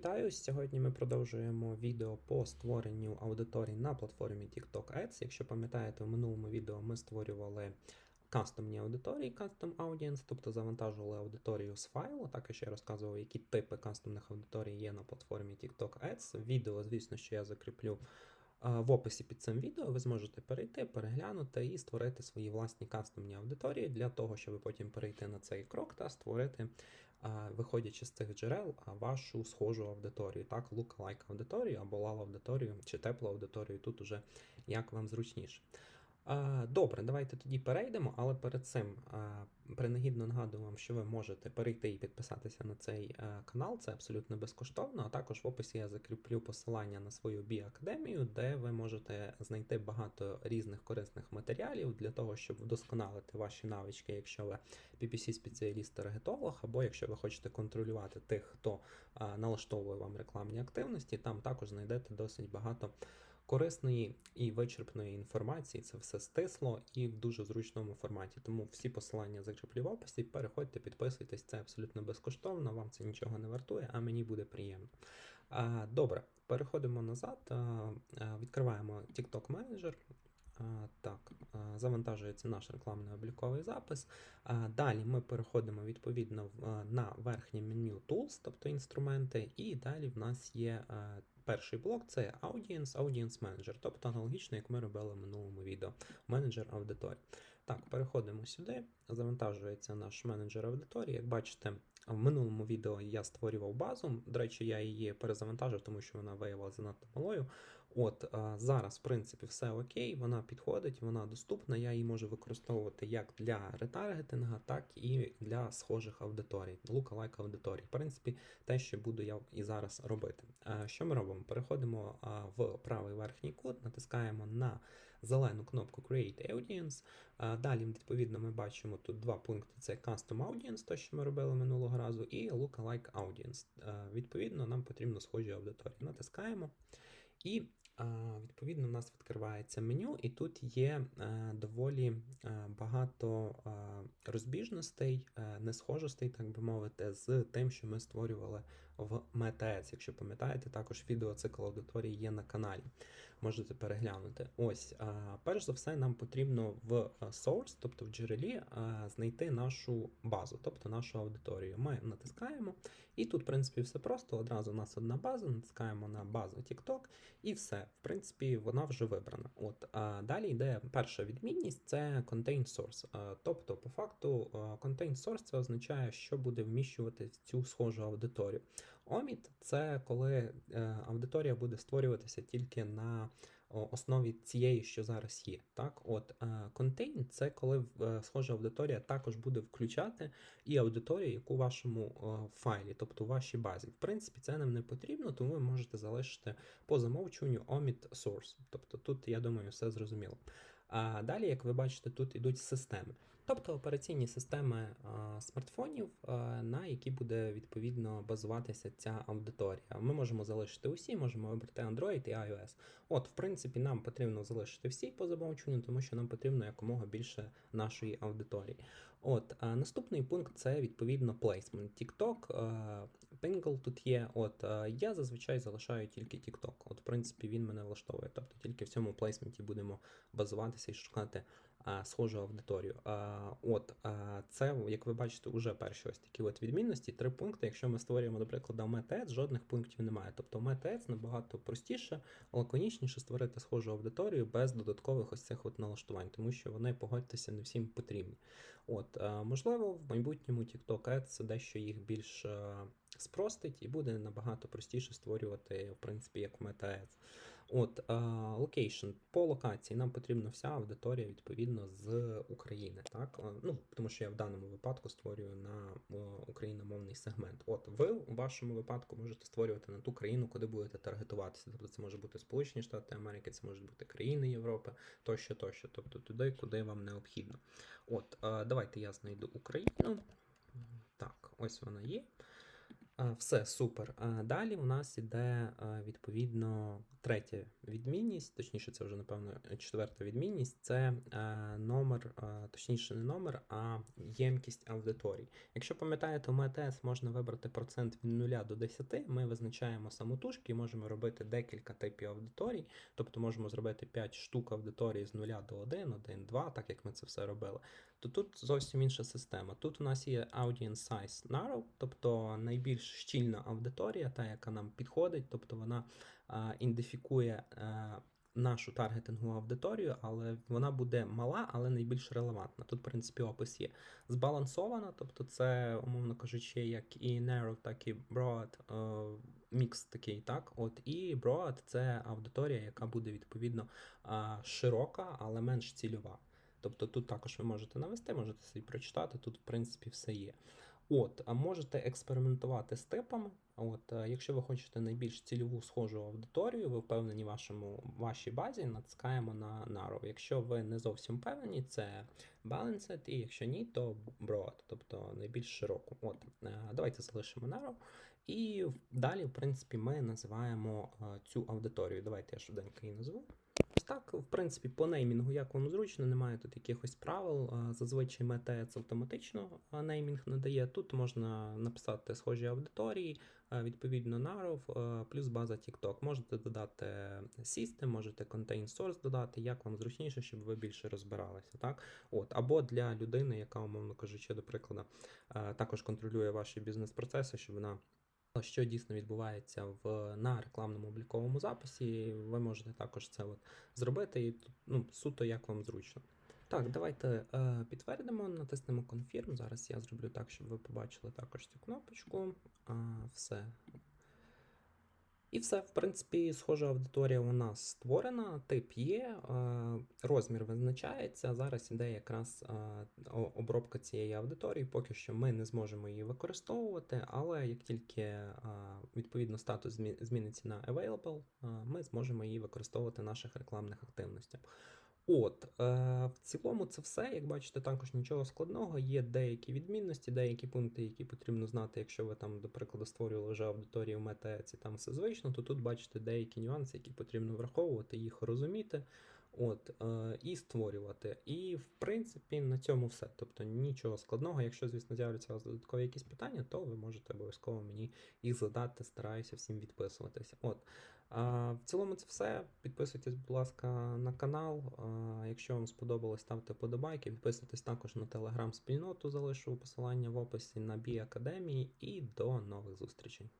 вітаю! Сьогодні ми продовжуємо відео по створенню аудиторій на платформі TikTok Ads. Якщо пам'ятаєте, в минулому відео ми створювали кастомні аудиторії, Custom Audience, тобто завантажували аудиторію з файлу. Також я розказував, які типи кастомних аудиторій є на платформі TikTok Ads. Відео, звісно, що я закріплю в описі під цим відео. Ви зможете перейти, переглянути і створити свої власні кастомні аудиторії для того, щоб потім перейти на цей крок та створити виходячи з цих джерел, вашу схожу аудиторію, так, лук-лайк аудиторію або лал аудиторію чи теплу аудиторію, тут уже як вам зручніше. Добре, давайте тоді перейдемо, але перед цим принагідно нагадую вам, що ви можете перейти і підписатися на цей канал, це абсолютно безкоштовно. А також в описі я закріплю посилання на свою біакадемію, де ви можете знайти багато різних корисних матеріалів для того, щоб вдосконалити ваші навички, якщо ви PPC-спеціаліст таргетолог, або якщо ви хочете контролювати тих, хто налаштовує вам рекламні активності, там також знайдете досить багато корисної і вичерпної інформації. Це все стисло і в дуже зручному форматі. Тому всі посилання закріплю в описі. Переходьте, підписуйтесь, це абсолютно безкоштовно, вам це нічого не вартує, а мені буде приємно. Добре, переходимо назад. Відкриваємо TikTok Manager. Так, завантажується наш рекламний обліковий запис. Далі ми переходимо відповідно на верхнє меню Tools, тобто інструменти, і далі в нас є перший блок це Audience, Audience Manager, тобто аналогічно, як ми робили в минулому відео. Менеджер аудиторії. Так, переходимо сюди. Завантажується наш менеджер аудиторії. Як бачите, в минулому відео я створював базу. До речі, я її перезавантажив, тому що вона виявилася занадто малою. От зараз, в принципі, все окей, вона підходить, вона доступна. Я її можу використовувати як для ретаргетинга, так і для схожих аудиторій, lookalike аудиторій. В принципі, те, що буду я і зараз робити. Що ми робимо? Переходимо в правий верхній кут, натискаємо на зелену кнопку Create Audience. Далі, відповідно, ми бачимо тут два пункти: це Custom Audience, то, що ми робили минулого разу, і Lookalike Audience. Відповідно, нам потрібно схожі аудиторії. Натискаємо. І відповідно у нас відкривається меню, і тут є е, доволі е, багато е, розбіжностей, несхожостей, так би мовити, з тим, що ми створювали в Метець. Якщо пам'ятаєте, також відеоцикл аудиторії є на каналі. Можете переглянути. Ось, перш за все, нам потрібно в source, тобто в джерелі, знайти нашу базу, тобто нашу аудиторію. Ми натискаємо, і тут, в принципі, все просто. Одразу у нас одна база, натискаємо на базу TikTok, і все. В принципі, вона вже вибрана. От далі йде перша відмінність це contain source. Тобто, по факту, contain source це означає, що буде вміщувати цю схожу аудиторію. Omit – це коли е, аудиторія буде створюватися тільки на основі цієї, що зараз є. Так, от е, contain – це коли е, схожа аудиторія також буде включати і аудиторію, яку в вашому файлі, тобто в вашій базі. В принципі, це нам не потрібно, тому ви можете залишити по замовчуванню omit source. Тобто тут, я думаю, все зрозуміло. А далі, як ви бачите, тут ідуть системи. Тобто операційні системи смартфонів, на які буде відповідно базуватися ця аудиторія. Ми можемо залишити усі, можемо вибрати Android і iOS. От, в принципі, нам потрібно залишити всі по замовчуванню, тому що нам потрібно якомога більше нашої аудиторії. От, наступний пункт це відповідно placement. TikTok, Pingle тут є. От я зазвичай залишаю тільки TikTok. От, в принципі, він мене влаштовує. Тобто тільки в цьому плейсменті будемо базуватися і шукати схожу аудиторію. От це, як ви бачите, уже перші ось такі от відмінності. Три пункти. Якщо ми створюємо, наприклад, MetaAds, жодних пунктів немає. Тобто MetaAds набагато простіше, лаконічніше створити схожу аудиторію без додаткових ось цих от налаштувань, тому що вони, погодьтеся, не всім потрібні. От, можливо, в майбутньому TikTok Ads дещо їх більш спростить і буде набагато простіше створювати, в принципі, як MetaAds. От, локейшн по локації нам потрібна вся аудиторія відповідно з України. Так? Ну, тому що я в даному випадку створюю на україномовний сегмент. От ви у вашому випадку можете створювати на ту країну, куди будете таргетуватися. Тобто це може бути Сполучені Штати Америки, це можуть бути країни Європи, тощо, тощо. Тобто туди, куди вам необхідно. От, давайте я знайду Україну. Так, ось вона є. Е, Все супер. Е, Далі у нас іде е, відповідно третя відмінність, точніше, це вже напевно четверта відмінність. Це номер, точніше, не номер, а ємкість аудиторій. Якщо пам'ятаєте, у МТС можна вибрати процент від 0 до 10. Ми визначаємо самотужки і можемо робити декілька типів аудиторій. Тобто можемо зробити 5 штук аудиторії з 0 до 1, 1, 2, так як ми це все робили. То тут зовсім інша система. Тут у нас є audience size narrow, тобто найбільш щільна аудиторія, та яка нам підходить, тобто вона ідентифікує нашу таргетингову аудиторію, але вона буде мала, але найбільш релевантна. Тут, в принципі, опис є збалансована, тобто це, умовно кажучи, як і narrow, так і broad, е, мікс такий, так. От і broad – це аудиторія, яка буде відповідно широка, але менш цільова. Тобто тут також ви можете навести, можете собі прочитати, тут, в принципі, все є. От, а можете експериментувати з типами. От, е, якщо ви хочете найбільш цільову схожу аудиторію, ви впевнені в вашому вашій базі, натискаємо на Narrow. Якщо ви не зовсім впевнені, це Balanced, і якщо ні, то Broad, тобто найбільш широку. От, е, давайте залишимо Narrow. І далі, в принципі, ми називаємо е, цю аудиторію. Давайте я швиденько її назву. Ось Так, в принципі, по неймінгу, як вам зручно, немає тут якихось правил. Зазвичай Метець автоматично неймінг надає. Тут можна написати схожі аудиторії, відповідно а, плюс база TikTok. Можете додати System, можете Contain Source додати, як вам зручніше, щоб ви більше розбиралися. Так? От, або для людини, яка, умовно кажучи, до прикладу, також контролює ваші бізнес-процеси, щоб вона що дійсно відбувається в на рекламному обліковому записі, ви можете також це от зробити і ну, суто як вам зручно. Так, давайте е, підтвердимо, натиснемо Confirm. Зараз я зроблю так, щоб ви побачили також цю кнопочку. А, все. І все, в принципі, схожа аудиторія у нас створена, тип є, розмір визначається. Зараз іде якраз обробка цієї аудиторії. Поки що ми не зможемо її використовувати, але як тільки відповідно статус зміниться на available, ми зможемо її використовувати в наших рекламних активностях. От, е, в цілому це все. Як бачите, також нічого складного. Є деякі відмінності, деякі пункти, які потрібно знати, якщо ви там, до прикладу, створювали вже аудиторію в метаеці, там все звично, то тут бачите деякі нюанси, які потрібно враховувати, їх розуміти. От, е, і створювати. І в принципі на цьому все. Тобто нічого складного. Якщо, звісно, з'являться у вас додаткові якісь питання, то ви можете обов'язково мені їх задати. Стараюся всім відписуватися. От. В цілому це все. Підписуйтесь, будь ласка, на канал. Якщо вам сподобалось, ставте подобайки. Підписуйтесь також на телеграм-спільноту, залишу посилання в описі на Бі Академії і до нових зустрічей.